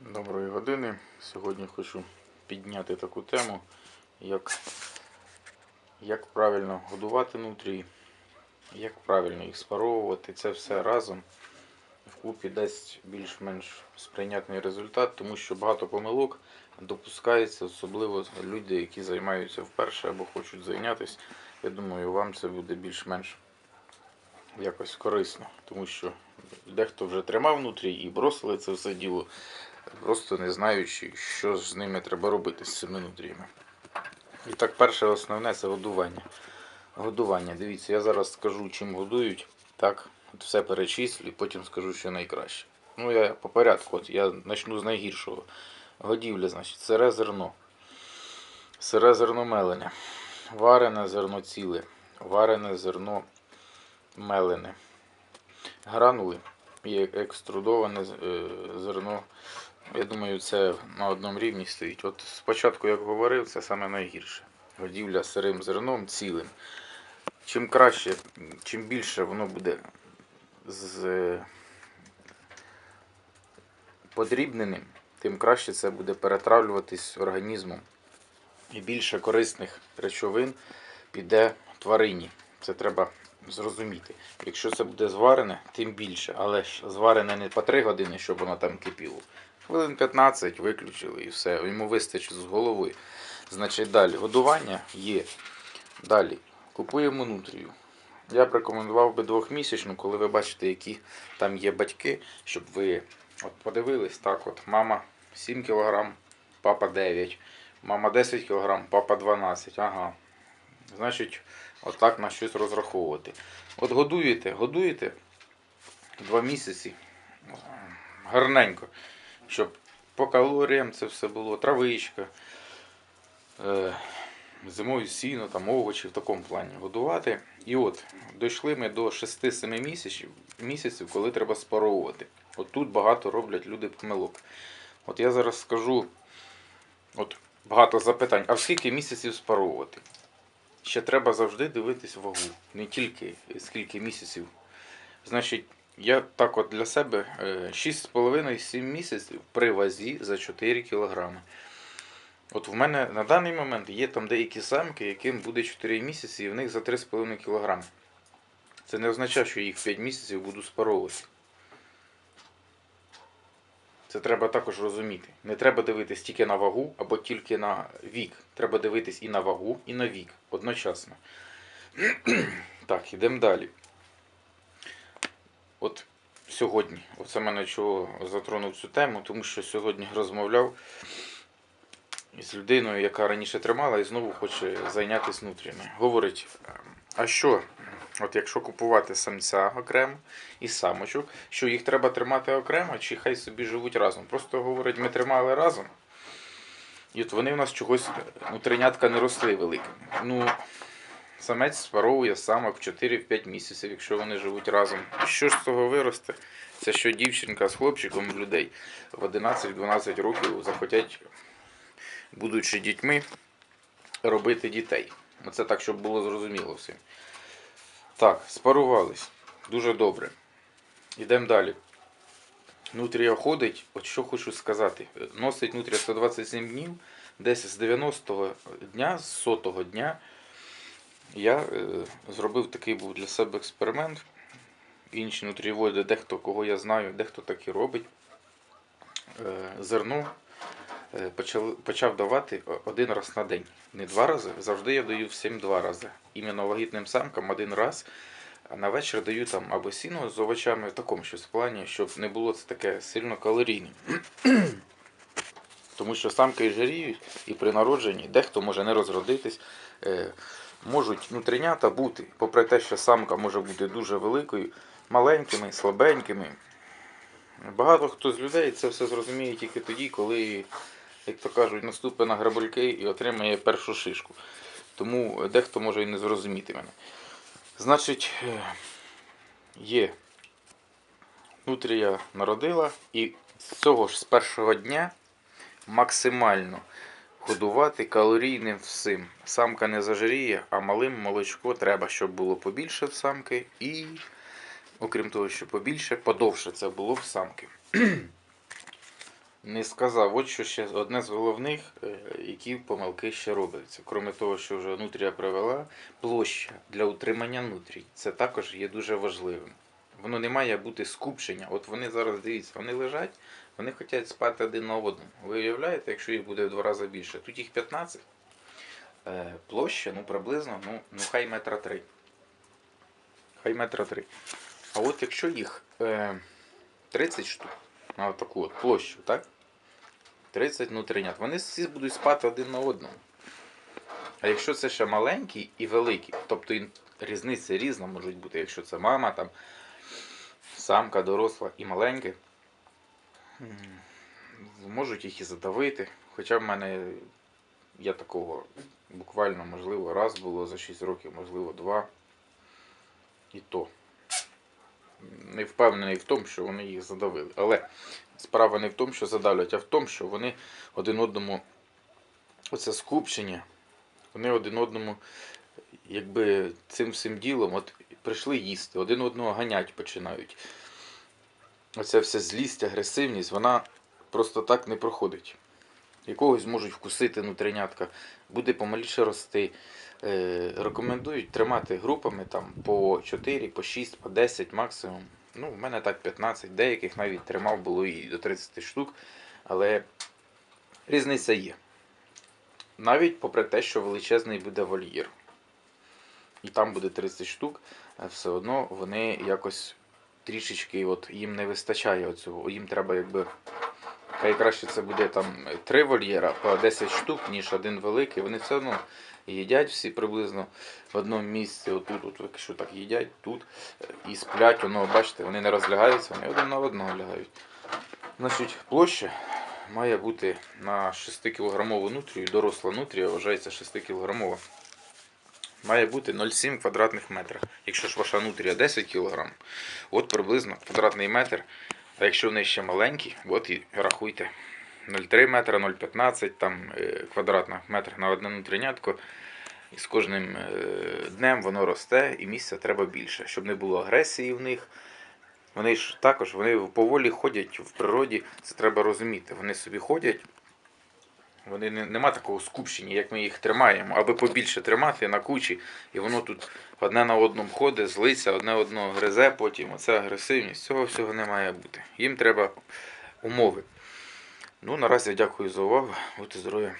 Доброї години. Сьогодні хочу підняти таку тему, як, як правильно годувати нутрії, як правильно їх спаровувати. Це все разом вкупі дасть більш-менш сприйнятний результат, тому що багато помилок допускається, особливо люди, які займаються вперше або хочуть зайнятися. Я думаю, вам це буде більш-менш якось корисно, тому що дехто вже тримав внутрі і бросили це все діло просто не знаючи, що з ними треба робити з цими нутріями. І так, перше основне це годування. Годування. Дивіться, я зараз скажу, чим годують. Так, от все перечислю, потім скажу, що найкраще. Ну, я по порядку, от я почну з найгіршого. Годівля, значить, сире зерно. Сире зерно мелене. Варене зерно ціле. Варене зерно мелене. Гранули і екструдоване е, зерно я думаю, це на одному рівні стоїть. От спочатку, як говорив, це саме найгірше. Годівля сирим зерном цілим. Чим краще, чим більше воно буде з подрібненим, тим краще це буде перетравлюватись організмом. І більше корисних речовин піде тварині. Це треба зрозуміти. Якщо це буде зварене, тим більше. Але ж зварене не по 3 години, щоб воно там кипіло. Хвилин 15 виключили і все. Йому вистачить з голови. Значить, далі годування є. Далі купуємо нутрію. Я б рекомендував би двохмісячну, коли ви бачите, які там є батьки, щоб ви от подивились, так от, мама 7 кг, папа 9, мама 10 кг, папа 12. Ага. Значить, отак на щось розраховувати. От годуєте, годуєте 2 місяці. Гарненько щоб по калоріям це все було, травичка, е, зимою сіно, там, овочі в такому плані годувати. І от дійшли ми до 6-7 місяців, місяців, коли треба спаровувати. От тут багато роблять люди помилок. От я зараз скажу от багато запитань, а в скільки місяців спаровувати? Ще треба завжди дивитись вагу, не тільки скільки місяців. Значить, я так от для себе е, 6,5-7 місяців при вазі за 4 кг. От в мене на даний момент є там деякі самки, яким буде 4 місяці, і в них за 3,5 кг. Це не означає, що їх 5 місяців буду спаровувати. Це треба також розуміти. Не треба дивитись тільки на вагу або тільки на вік. Треба дивитись і на вагу, і на вік одночасно. Так, йдемо далі. От сьогодні, оце мене чого затронув цю тему, тому що сьогодні розмовляв з людиною, яка раніше тримала і знову хоче зайнятися нутріями. Говорить, а що, от якщо купувати самця окремо і самочок, що їх треба тримати окремо, чи хай собі живуть разом? Просто говорить, ми тримали разом. І от вони в нас чогось нутринятка не росли великими. Ну, Самець спаровує самок в 4-5 місяців, якщо вони живуть разом. Що ж з того виросте? Це що дівчинка з хлопчиком людей в 11-12 років захотять, будучи дітьми, робити дітей. Оце так, щоб було зрозуміло всім. Так, спарувались. Дуже добре. Йдемо далі. Нутрія ходить, от що хочу сказати. Носить нутрія 127 днів, десь з 90-го дня, з 100-го дня. Я е, зробив такий був для себе експеримент. Інші нутрієводи, дехто кого я знаю, дехто так і робить. Е, зерно е, почав давати один раз на день. Не два рази. Завжди я даю всім два рази. Іменно вагітним самкам один раз. А на вечір даю там або сіно з овочами в такому щось плані, щоб не було це таке сильно калорійне. Тому що самки жиріють і при народженні дехто може не розродитись. Можуть нутринята бути, попри те, що самка може бути дуже великою, маленькими, слабенькими. Багато хто з людей це все зрозуміє тільки тоді, коли, як то кажуть, наступить на грабельки і отримає першу шишку. Тому дехто може і не зрозуміти мене. Значить, е, є нутрія народила, і з цього ж з першого дня максимально годувати калорійним всім. Самка не зажиріє, а малим молочко треба, щоб було побільше в самки. І, окрім того, що побільше, подовше це було в самки. не сказав. От що ще одне з головних, е, які помилки ще робляться. Крім того, що вже нутрія привела, площа для утримання нутрій. Це також є дуже важливим. Воно не має бути скупчення. От вони зараз дивіться, вони лежать, вони хочуть спати один на одному. Ви уявляєте, якщо їх буде в два рази більше. Тут їх 15. Е, площа, ну приблизно, ну, ну хай метра три. Хай метра три. А от якщо їх е, 30 штук на таку от площу, так? 30 внутрішнят. Вони всі будуть спати один на одному. А якщо це ще маленькі і великі, тобто різниці різна можуть бути, якщо це мама, там, самка доросла і маленьке, можуть їх і задавити. Хоча в мене я такого буквально, можливо, раз було за 6 років, можливо, два. І то. Не впевнений в тому, що вони їх задавили. Але справа не в тому, що задавлять, а в тому, що вони один одному оце скупчення, вони один одному, якби цим всім ділом от прийшли їсти, один одного ганять починають. Оця вся злість, агресивність, вона просто так не проходить. Якогось можуть вкусити нутринятка, буде помаліше рости. Е, рекомендують тримати групами там по 4, по 6, по 10 максимум. Ну, в мене так 15, деяких навіть тримав було і до 30 штук, але різниця є. Навіть попри те, що величезний буде вольєр. І там буде 30 штук, е, все одно вони якось трішечки от, їм не вистачає оцього. Їм треба якби. Хай краще це буде там 3 вольєра по 10 штук, ніж один великий. Вони все одно їдять всі приблизно в одному місці. Отут, от, якщо так їдять, тут е, і сплять, воно, бачите, вони не розлягаються, вони один на одного лягають. Значить, площа має бути на 6-кілограмову нутрію, доросла нутрія вважається 6-кілограмова. Має бути 0,7 квадратних метра. Якщо ж ваша нутрія 10 кг, от приблизно квадратний метр. А якщо вони ще маленькі, от і рахуйте. 0,3 метра, 0,15 там, е, квадратних метр на одне нутринятко. І з кожним е, днем воно росте і місця треба більше, щоб не було агресії в них. Вони ж також вони поволі ходять в природі, це треба розуміти. Вони собі ходять, вони не, нема такого скупчення, як ми їх тримаємо, аби побільше тримати на кучі, і воно тут одне на одному ходить, злиться, одне одного гризе, потім оце агресивність. Цього всього не має бути. Їм треба умови. Ну, наразі дякую за увагу. Будьте здорові.